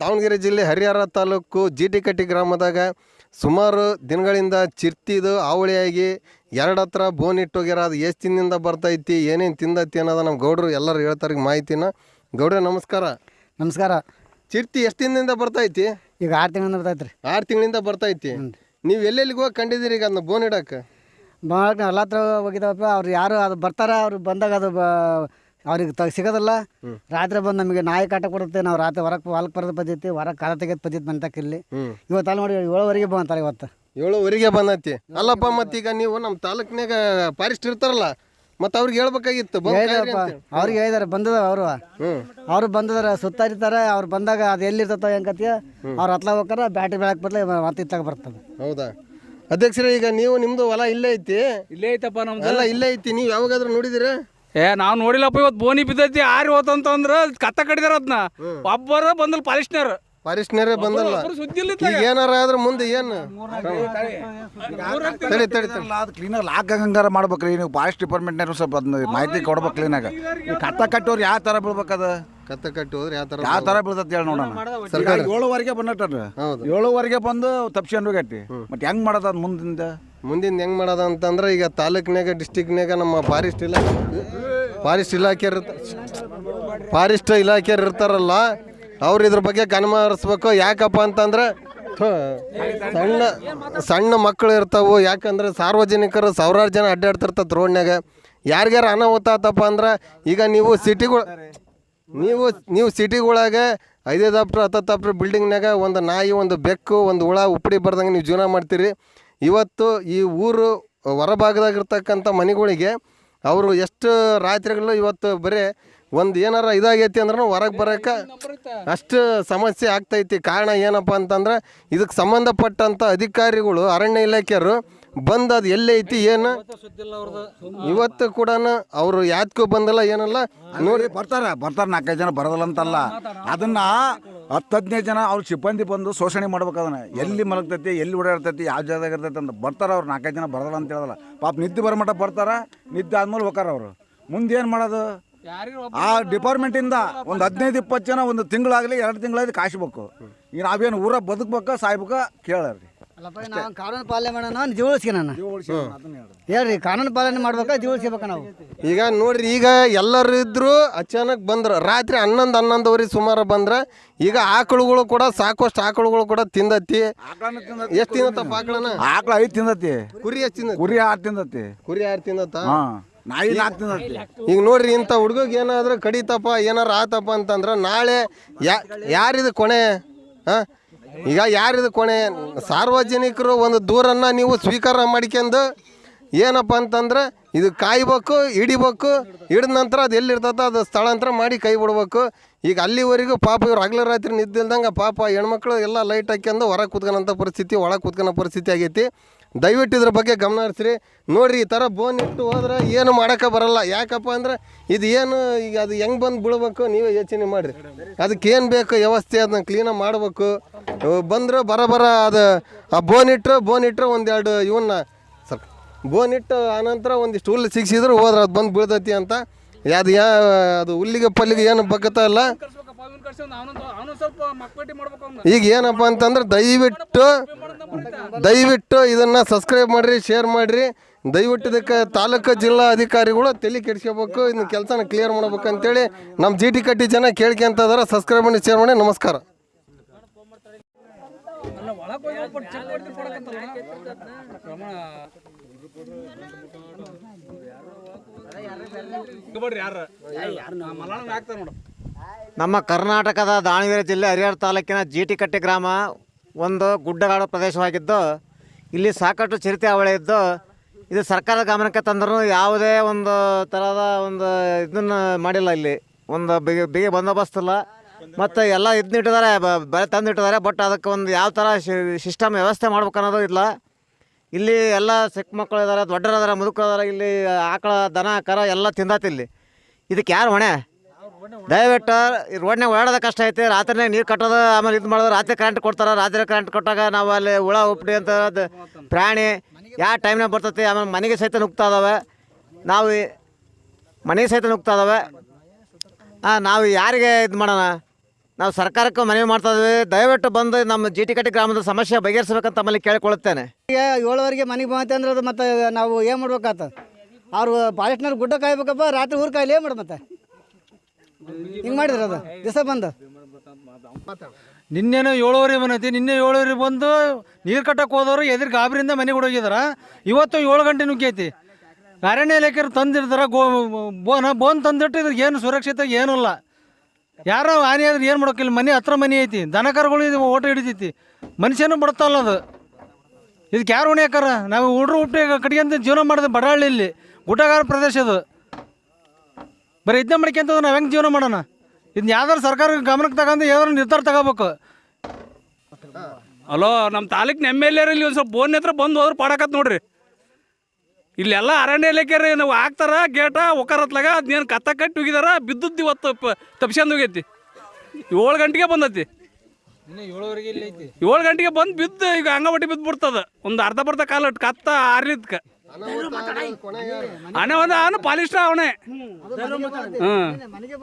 ದಾವಣಗೆರೆ ಜಿಲ್ಲೆ ಹರಿಹರ ತಾಲೂಕು ಜಿಟಿಕಟ್ಟಿ ಗ್ರಾಮದಾಗ ಸುಮಾರು ದಿನಗಳಿಂದ ಚಿರ್ತಿದು ಆವಳಿಯಾಗಿ ಎರಡು ಹತ್ರ ಬೋನ್ ಇಟ್ಟೋಗ್ಯಾರ ಅದು ಎಷ್ಟು ದಿನದಿಂದ ಬರ್ತೈತಿ ಏನೇನು ತಿಂದೈತಿ ಅನ್ನೋದು ನಮ್ಮ ಗೌಡ್ರು ಎಲ್ಲರೂ ಹೇಳ್ತಾರೆ ಮಾಹಿತಿನ. ಗೌಡ್ರೆ ನಮಸ್ಕಾರ. ನಮಸ್ಕಾರ. ಚಿರ್ತಿ ಎಷ್ಟು ದಿನದಿಂದ ಬರ್ತೈತಿ? ಈಗ ಆರು ತಿಂಗಳಿಂದ ಬರ್ತೈತೆ ರೀ ಆರು ತಿಂಗಳಿಂದ ಬರ್ತೈತಿ. ನೀವು ಎಲ್ಲೆಲ್ಲಿಗೆ ಹೋಗಿ ಕಂಡಿದ್ದೀರಿ ಈಗ ಅದನ್ನ ಬೋನ್ ಇಡಕ್ಕೆ ಭಾಳ ಎಲ್ಲ ಹತ್ರ ಹೋಗಿದ್ದಾವಪ್ಪ ಅವ್ರು ಯಾರು ಅದು ಬರ್ತಾರೆ ಅವ್ರು ಬಂದಾಗ ಅದು ಬ ಅವ್ರಿಗೆ ತ ಸಿಗೋದಲ್ಲ. ರಾತ್ರಿ ಬಂದು ನಮಗೆ ನಾಯಿ ಕಾಟ ಕೊಡುತ್ತೆ ನಾವು ರಾತ್ರಿ ಹೊರಕ್ ಹೊಲಕ್ಕೆ ಬರೋದು ಪದ್ಧತಿ ಹೊರಗೆ ಕಾಲ ತೆಗೆದು ಪದ್ಧತಿ ಅಂತ ಇಲ್ಲಿ ಇವತ್ತು ಅಲ್ಲಿ ನೋಡಿ ಏಳುವರೆಗೆ ಬಂತಾರೆ ಇವತ್ತು. ಏಳುವರೆಗೆ ಬಂದೈತಿ. ಅಲ್ಲಪ್ಪ ಮತ್ತೀಗ ನೀವು ನಮ್ಮ ತಾಲೂಕಿನಾಗ ಫಾರೆಸ್ಟ್ ಇರ್ತಾರಲ್ಲ ಮತ್ತೆ ಅವ್ರಿಗೆ ಹೇಳ್ಬೇಕಾಗಿತ್ತು. ಅವ್ರಿಗೆ ಹೇಳಿದಾರೆ ಬಂದದ ಅವರು. ಅವ್ರು ಬಂದಿದಾರೆ ಸುತ್ತಾರಿತಾರೆ ಅವ್ರು ಬಂದಾಗ ಅದು ಎಲ್ಲಿರ್ತೈತೋ ಕತ್ತಿ ಅವ್ರು ಹತ್ಲ ಹೋಗಾರ ಬ್ಯಾಟ್ರಿ ಬೆಳಕ್ ಬರಲಿ ಮತ್ತೆ ಇತ್ತಾಗ ಬರ್ತದೆ. ಹೌದಾ? ಅಧ್ಯಕ್ಷರೇ ಈಗ ನೀವು ನಿಮ್ದು ಹೊಲ ಇಲ್ಲೇ ಐತಿ? ಇಲ್ಲೇ ಐತಪ್ಪ ನಮ್ದು. ಎಲ್ಲ ಇಲ್ಲೇ ಐತಿ ನೀವು ಯಾವಾಗಾದ್ರೂ ನೋಡಿದಿರ? ಏ ನಾವು ನೋಡಿಲ್ಲಪ್ಪ ಇವತ್ತು ಬೋನಿ ಬಿದ್ದೈತಿ ಆರಿ ಹೋತಂತಂದ್ರ ಕತ್ತ ಕಡಿದಾರ ಅದನ್ನ ಒಬ್ಬರ ಬಂದಲ್ ಪಾಲಿಸ್ನರ್ ಫಾರೆಸ್ಟ್ನರೇ ಬಂದಲ್ಲ. ಈಗ ಏನಾರ ಆದ್ರೆ ಮುಂದೆ ಏನು? ತಡಿ ತಡಿ. ತಡಿ ಅದು ಕ್ಲೀನಾಗಿ ಲಾಕ್ ಆಗಂಗಾರ ಮಾಡ್ಬೇಕ್ರಿ. ನೀವು ಫಾರೆಸ್ಟ್ ಡಿಪಾರ್ಟ್ಮೆಂಟ್ನಾರು ಸ್ವಲ್ಪ ಅದನ್ನ ಮಾಹಿತಿ ಕೊಡ್ಬೇಕು ಕ್ಲೀನಾಗ ಈ ಕತ್ತ ಕಟ್ಟೋರು ಯಾವ ಥರ ಬೀಳ್ಬೇಕದ? ಕತ್ತ ಕಟ್ಟಿ ಹೋದ್ರೆ ಯಾವ ಥರ ಯಾವ ಥರ ಬೀಳ್ತದೆ ಹೇಳಿ ನೋಡೋಣ. ಸರ್ಕಾರ. ಏಳುವರೆಗೆ ಬಂದಟ್ಟಾರ? ಹೌದು. ಏಳುವರೆಗೆ ಬಂದು ತಪ್ಸ್ಕೊಂಡು ಗಟ್ಟಿ ಮತ್ತೆ ಹೆಂಗ್ ಮಾಡೋದು ಮುಂದಿಂದ? ಮುಂದಿಂದ ಮುಂದಿನ ಹೆಂಗ್ ಮಾಡೋದ ಅಂತಂದ್ರೆ ಈಗ ತಾಲೂಕ್ನಾಗ ಡಿಸ್ಟಿಕ್ನಾಗ ನಮ್ಮ ಫಾರೆಸ್ಟ್ ಇಲಾಖೆ ಫಾರೆಸ್ಟ್ ಇಲಾಖೆ ಫಾರೆಸ್ಟ್ ಇಲಾಖೆ ಇರ್ತಾರಲ್ಲ ಅವ್ರು ಇದ್ರ ಬಗ್ಗೆ ಗಮನ ಯಾಕಪ್ಪ ಅಂತಂದ್ರೆ ಸಣ್ಣ ಸಣ್ಣ ಮಕ್ಕಳು ಇರ್ತಾವು. ಯಾಕಂದ್ರೆ ಸಾರ್ವಜನಿಕರು ಸಾವಿರಾರು ಜನ ಅಡ್ಡಾಡ್ತಿರ್ತದೆ ರೋಡ್ನಾಗ ಯಾರಿಗಾರ ಅನಾಹುತ ಆತಪ್ಪ ಅಂದ್ರೆ, ಈಗ ನೀವು ಸಿಟಿಗಳು, ನೀವು ನೀವು ಸಿಟಿಗಳಾಗ ಐದೈದು ಹಪ್ರ ಹತ್ತತ್ತು ಹಪ್ರ ಬಿಲ್ಡಿಂಗ್ನಾಗ ಒಂದು ನಾಯಿ, ಒಂದು ಬೆಕ್ಕು, ಒಂದು ಹುಳ ಉಪ್ಪಡಿ ಬರ್ದಂಗೆ ನೀವು ಜೀವನ ಮಾಡ್ತೀರಿ. ಇವತ್ತು ಈ ಊರು ಹೊರಭಾಗದಾಗಿರ್ತಕ್ಕಂಥ ಮನೆಗಳಿಗೆ ಅವರು ಎಷ್ಟು ರಾತ್ರಿಗಳು ಇವತ್ತು ಬರೀ ಒಂದು ಏನಾರ ಇದಾಗೈತಿ ಅಂದ್ರೆ ಹೊರಗೆ ಬರೋಕೆ ಅಷ್ಟು ಸಮಸ್ಯೆ ಆಗ್ತೈತಿ. ಕಾರಣ ಏನಪ್ಪ ಅಂತಂದ್ರೆ ಇದಕ್ಕೆ ಸಂಬಂಧಪಟ್ಟಂಥ ಅಧಿಕಾರಿಗಳು ಅರಣ್ಯ ಇಲಾಖೆಯವರು ಬಂದು ಅದು ಎಲ್ಲೈತಿ ಏನು? ಇವತ್ತು ಕೂಡ ಅವರು ಯಾತ್ಕ ಬಂದಲ್ಲ ಏನಲ್ಲ? ನೋಡಿ ಬರ್ತಾರ ಬರ್ತಾರ ನಾಲ್ಕೈದು ಜನ ಬರೋದಿಲ್ಲ ಅಂತಲ್ಲ. ಅದನ್ನ ಹತ್ತು ಹದಿನೈದು ಜನ ಅವ್ರ ಸಿಬ್ಬಂದಿ ಬಂದು ಶೋಷಣೆ ಮಾಡ್ಬೇಕು ಅದನ್ನ. ಎಲ್ಲಿ ಮಲಗ್ತೈತಿ ಎಲ್ಲಿ ಓಡಾಡ್ತೈತಿ ಯಾವ ಜಾಗದಾಗ ಇರ್ತೈತಿ ಅಂತ ಬರ್ತಾರ ಅವ್ರು ನಾಲ್ಕೈದು ಜನ ಬರೋದಿಲ್ಲ ಅಂತ ಹೇಳಲ್ಲ. ಪಾಪ ನಿದ್ದೆ ಬರಮಟ ಬರ್ತಾರ ನಿದ್ದೆ ಆದ್ಮೇಲೆ ಹೋಗಾರ ಅವರು. ಮುಂದೇನು ಏನು ಮಾಡೋದು? ಆ ಡಿಪಾರ್ಟ್ಮೆಂಟಿಂದ ಒಂದು ಹದಿನೈದು ಇಪ್ಪತ್ತು ಜನ ಒಂದು ತಿಂಗಳಾಗಲಿ ಎರಡು ತಿಂಗಳಾಗಲಿ ಕಾಯಿಸ್ಬೇಕು. ಈಗ ನಾವೇನು ಊರ ಬದುಕ್ಬೇಕ ಸಾಯ್ಬೇಕ ಕೇಳಿ ಅಲ್ಲಪ್ಪ ನಾವು ಕಾನೂನು ಪಾಲನೆ ಮಾಡೋಣ ಜೀವ ಉಳಿಸ್ಕೊಣ ಹೇಳ್ರಿ ಕಾನೂನು ಪಾಲನೆ ಮಾಡ್ಬೇಕಾ ಜೀವ ನಾವು? ಈಗ ನೋಡ್ರಿ ಈಗ ಎಲ್ಲರೂ ಇದ್ರು ಅಚಾನಕ್ ಬಂದ್ರು ರಾತ್ರಿ ಹನ್ನೊಂದು ಹನ್ನೊಂದುವರೆ ಸುಮಾರು ಬಂದ್ರ ಈಗ ಆಕಳುಗಳು ಕೂಡ ಸಾಕಷ್ಟು ಆಕಳುಗಳು ಕೂಡ ತಿಂದತಿ. ಎಷ್ಟು ತಿನ್ನತ್ತಪ್ಪ ಆಕಳನ ಆಕಳ ಐದು ತಿಂದತಿ. ಕುರಿ ಎಷ್ಟು ತಿಂದ ಕುರಿ ಆರು ತಿಂದತಿ. ಕುರಿ ಆರು ತಿಂದತ್ತ? ಹಾ. ನಾಯಿ ಈಗ ನೋಡ್ರಿ ಇಂಥ ಹುಡುಗಗೆ ಏನಾದ್ರೂ ಕಡಿತಪ್ಪ ಏನಾರು ಆತಪ್ಪ ಅಂತಂದ್ರೆ ನಾಳೆ ಯಾ ಯಾರಿದು ಕೊನೆ? ಹಾಂ? ಈಗ ಯಾರಿದು ಕೊನೆ? ಸಾರ್ವಜನಿಕರು ಒಂದು ದೂರನ್ನ ನೀವು ಸ್ವೀಕಾರ ಮಾಡ್ಕೊಂಡು ಏನಪ್ಪ ಅಂತಂದ್ರೆ ಇದು ಕಾಯ್ಬೇಕು ಹಿಡಿಬೇಕು ಹಿಡಿದ ನಂತರ ಅದು ಎಲ್ಲಿರ್ತದ ಅದು ಸ್ಥಳಾಂತರ ಮಾಡಿ ಕೈ ಬಿಡ್ಬೇಕು. ಈಗ ಅಲ್ಲಿವರೆಗೂ ಪಾಪ ಇವ್ರು ಹಗಲು ರಾತ್ರಿ ನಿದ್ದಿಲ್ದಂಗೆ ಪಾಪ ಹೆಣ್ಮಕ್ಳು ಎಲ್ಲ ಲೈಟ್ ಹಾಕ್ಯಂದು ಹೊರಗೆ ಕೂತ್ಕೊಳಂಥ ಪರಿಸ್ಥಿತಿ ಒಳಗೆ ಕೂತ್ಕೊಳೋ ಪರಿಸ್ಥಿತಿ ಆಗೈತಿ. ದಯವಿಟ್ಟು ಇದ್ರ ಬಗ್ಗೆ ಗಮನ ಹರಿಸ್ರಿ. ನೋಡಿರಿ ಈ ಥರ ಬೋನ್ ಇಟ್ಟು ಹೋದ್ರೆ ಏನು ಮಾಡೋಕ್ಕೆ ಬರಲ್ಲ. ಯಾಕಪ್ಪ ಅಂದ್ರೆ ಇದು ಏನು ಈಗ ಅದು ಹೆಂಗೆ ಬಂದು ಬೀಳ್ಬೇಕು ನೀವೇ ಯೋಚನೆ ಮಾಡಿರಿ. ಅದಕ್ಕೆ ಏನು ಬೇಕು ವ್ಯವಸ್ಥೆ ಅದನ್ನ ಕ್ಲೀನಾಗಿ ಮಾಡಬೇಕು. ಬಂದರೆ ಬರಬರ ಅದು ಆ ಬೋನ್ ಇಟ್ಟರು ಬೋನ್ ಇಟ್ಟರು ಒಂದೆರಡು ಇವನ್ನ ಸ್ವಲ್ಪ ಬೋನ್ ಇಟ್ಟು ಆನಂತರ ಒಂದಿಷ್ಟು ಹುಲ್ಲು ಸಿಗ್ಸಿದ್ರು ಹೋದ್ರೆ ಅದು ಬಂದು ಬೀಳ್ತೈತಿ ಅಂತ. ಅದು ಯಾ ಅದು ಹುಲ್ಲಿಗೆ ಪಲ್ಲಿಗೆ ಏನು ಬಗ್ಗತ್ತಲ್ಲ ಈಗ ಏನಪ್ಪ ಅಂತಂದ್ರೆ ದಯವಿಟ್ಟು ದಯವಿಟ್ಟು ಇದನ್ನ ಸಬ್ಸ್ಕ್ರೈಬ್ ಮಾಡ್ರಿ ಶೇರ್ ಮಾಡ್ರಿ. ದಯವಿಟ್ಟು ಇದಕ್ಕೆ ತಾಲೂಕು ಜಿಲ್ಲಾ ಅಧಿಕಾರಿಗಳು ತಲೆ ಕೆಡಿಸ್ಕೋಬೇಕು ಇದನ್ನ ಕೆಲಸನ ಕ್ಲಿಯರ್ ಮಾಡ್ಬೇಕು ಅಂತೇಳಿ ನಮ್ಮ ಜಿ ಟಿ ಕಟ್ಟಿ ಜನ ಕೇಳ್ಕೊಂತ ಇದಾರೆ ಸಬ್ಸ್ಕ್ರೈಬ್ ಮಾಡಿ ಶೇರ್ ಮಾಡಿ ನಮಸ್ಕಾರ. ನಮ್ಮ ಕರ್ನಾಟಕದ ದಾವಣಗೆರೆ ಜಿಲ್ಲೆ ಹರಿಹರ ತಾಲೂಕಿನ ಜೀಟಿಕಟ್ಟೆ ಗ್ರಾಮ ಒಂದು ಗುಡ್ಡಗಾಡು ಪ್ರದೇಶವಾಗಿದ್ದು, ಇಲ್ಲಿ ಸಾಕಷ್ಟು ಚಿರತೆ ಅವಳಿ ಇದ್ದು, ಇದು ಸರ್ಕಾರದ ಗಮನಕ್ಕೆ ತಂದರೂ ಯಾವುದೇ ಒಂದು ಥರದ ಒಂದು ಇದನ್ನು ಮಾಡಿಲ್ಲ ಇಲ್ಲಿ. ಒಂದು ಬಿಗಿ ಬಿಗಿ ಬಂದೋಬಸ್ತ್ ಇಲ್ಲ. ಮತ್ತು ಎಲ್ಲ ಇದ್ನಿಟ್ಟಿದ್ದಾರೆ ಬ- ಬೆಳೆ ತಂದು ಇಟ್ಟಿದ್ದಾರೆ ಬಟ್ ಅದಕ್ಕೆ ಒಂದು ಯಾವ ಥರ ಸಿಸ್ಟಮ್ ವ್ಯವಸ್ಥೆ ಮಾಡ್ಬೇಕು ಅನ್ನೋದು ಇಲ್ಲ. ಇಲ್ಲಿ ಎಲ್ಲ ಚಿಕ್ಕ ಮಕ್ಕಳು ಇದ್ದಾರೆ ದೊಡ್ಡರಿದ್ದಾರೆ ಮುದುಕರು ಇದ್ದಾರೆ, ಇಲ್ಲಿ ಆಕಳ, ದನ, ಕರ ಎಲ್ಲ ತಿಂದಾತಿ ಇಲ್ಲಿ. ಇದಕ್ಕೆ ಯಾರು ಹೊಣೆ? ದಯವಿಟ್ಟು ಈ ರೋಡ್ನಾಗ ಓಡಾಡೋದು ಕಷ್ಟ ಐತಿ. ರಾತ್ರಿನಾಗ ನೀರು ಕಟ್ಟೋದು, ಆಮೇಲೆ ಇದು ಮಾಡೋದು, ರಾತ್ರಿ ಕರೆಂಟ್ ಕೊಡ್ತಾರೆ. ರಾತ್ರಿ ಕರೆಂಟ್ ಕೊಟ್ಟಾಗ ನಾವು ಅಲ್ಲಿ ಹುಳ, ಉಪ್ಪಡಿ ಅಂತ ಅದು ಪ್ರಾಣಿ ಯಾವ ಟೈಮ್ನಾಗ ಬರ್ತೈತಿ, ಆಮೇಲೆ ಮನೆಗೆ ಸಹಿತ ನುಗ್ತಾ ಇದಾವೆ. ನಾವು ಮನೆಗೆ ಸಹಿತ ನುಗ್ತಾ ಇದಾವೆ. ಹಾಂ ನಾವು ಯಾರಿಗೆ ಇದು ಮಾಡೋಣ? ನಾವು ಸರ್ಕಾರಕ್ಕೆ ಮನವಿ ಮಾಡ್ತಾ ಇದ್ವಿ. ದಯವಿಟ್ಟು ಬಂದು ನಮ್ಮ ಜಿ ಟಿ ಕಟ್ಟಿ ಗ್ರಾಮದ ಸಮಸ್ಯೆ ಬಗೆಹರಿಸಬೇಕಂತ ತಮ್ಮಲ್ಲಿ ಕೇಳಿಕೊಳ್ಳುತ್ತೇನೆ ಈಗ ಏಳುವರೆಗೆ ಮನೆಗೆ ಬಂತೆ ಅಂದ್ರೆ ಅದು ಮತ್ತೆ ನಾವು ಏನು ಮಾಡ್ಬೇಕಾತ? ಅವ್ರು ಫಾರೆಸ್ಟ್ನವ್ರು ಗುಡ್ಡ ಕಾಯ್ಬೇಕಪ್ಪ, ರಾತ್ರಿ ಊರು ಕಾಯಿಲೆ ಏನು ಮಾಡಿ ಮತ್ತೆ? ಹಿಂಗೆ ಮಾಡಿದ್ರ ಅದು? ದಿವಸ ಬಂದು? ನಿನ್ನೆನೋ ಏಳುವರೆ ಬಂದೈತಿ ನಿನ್ನೆ ಏಳುವರೆ ಬಂದು ನೀರು ಕಟ್ಟಕ್ಕೆ ಹೋದವರು ಎದುರು ಗಾಬರಿಯಿಂದ ಮನೆಗೆ ಹೋಗಿದಾರ. ಇವತ್ತು ಏಳು ಗಂಟೆ ನುಗ್ಗೈತಿ. ಅರಣ್ಯ ಇಲಾಖೆಯವ್ರು ತಂದಿರ್ತಾರ ಗೋ ಬೋನ ಬೋನ್ ತಂದಿಟ್ಟು ಇದ್ರ ಏನು ಸುರಕ್ಷಿತ ಏನೂ ಇಲ್ಲ. ಯಾರೋ ಹಾನಿ ಆದ್ರೆ ಏನು ಮಾಡೋಕ್ಕಿಲ್ಲ ಮನೆ ಹತ್ರ ಮನೆ ಐತಿ. ದನ ಕರುಗಳು ಇದು ಓಟ ಹಿಡಿತೈತಿ. ಮನುಷ್ಯನು ಬಿಡ್ತಲ್ಲ ಅದು. ಇದಕ್ಕೆ ಯಾರು ಹೊಣೆ ನಾವು ಹುಡ್ರು ಹುಟ್ಟಿ ಕಟ್ಕೊಂತ ಜೀವನ ಮಾಡಿದ ಬಡಾಳಿಲ್ಲಿ ಗುಡ್ಡಗಾರ ಪ್ರದೇಶ ಅದು. ಬರೀ ಇದನ್ನ ಮಾಡ್ಕೊಂತ ನಾವು ಹೆಂಗೆ ಜೀವನ ಮಾಡೋಣ? ಇದನ್ನ ಯಾವ್ದಾರು ಸರ್ಕಾರ ಗಮನಕ್ಕೆ ತಗೊಂಡು ಯಾವ್ದಾರು ನಿರ್ಧಾರ ತಗೋಬೇಕು. ಅಲೋ ನಮ್ಮ ತಾಲೂಕಿನ ಎಂ ಎಲ್ ಎರ್ ಇಲ್ಲಿ ಒಂದು ಸ್ವಲ್ಪ ಬೋನ್ ಹತ್ರ ಬಂದು ಹೋದ್ರೆ ಪಾಡಕತ್ ನೋಡ್ರಿ. ಇಲ್ಲೆಲ್ಲ ಅರಣ್ಯ ಇಲಾಖೆ ನಾವು ಹಾಕ್ತಾರ ಗೇಟ ಒಕ್ಕರತ್ಲಾಗ ಅದೇನು ಕತ್ತ ಕಟ್ಟಿ ಹೋಗಿದಾರ ಬಿದ್ದದ್ದು ಇವತ್ತು ತಪ್ಸ್ಕೊಂಡು ಹೋಗೈತಿ ಏಳು ಗಂಟೆಗೆ ಬಂದೈತಿ. ಏಳುವರೆಗೆ ಇಲ್ಲಿ ಐತಿ ಏಳು ಗಂಟೆಗೆ ಬಂದು ಬಿದ್ದು ಈಗ ಅಂಗವಟ್ಟಿ ಬಿದ್ದು ಬಿಡ್ತದ. ಒಂದು ಅರ್ಧ ಬರ್ಧ ಕಾಲ ಕತ್ತ ಆರ್ಲಿದ್ಕ. ಹಣೆ ಒಂದು ಅವನು ಪಾಲಿಸ್ಟ ಅವನೇ ಹ್ಮ್ ಮನೆಗೆ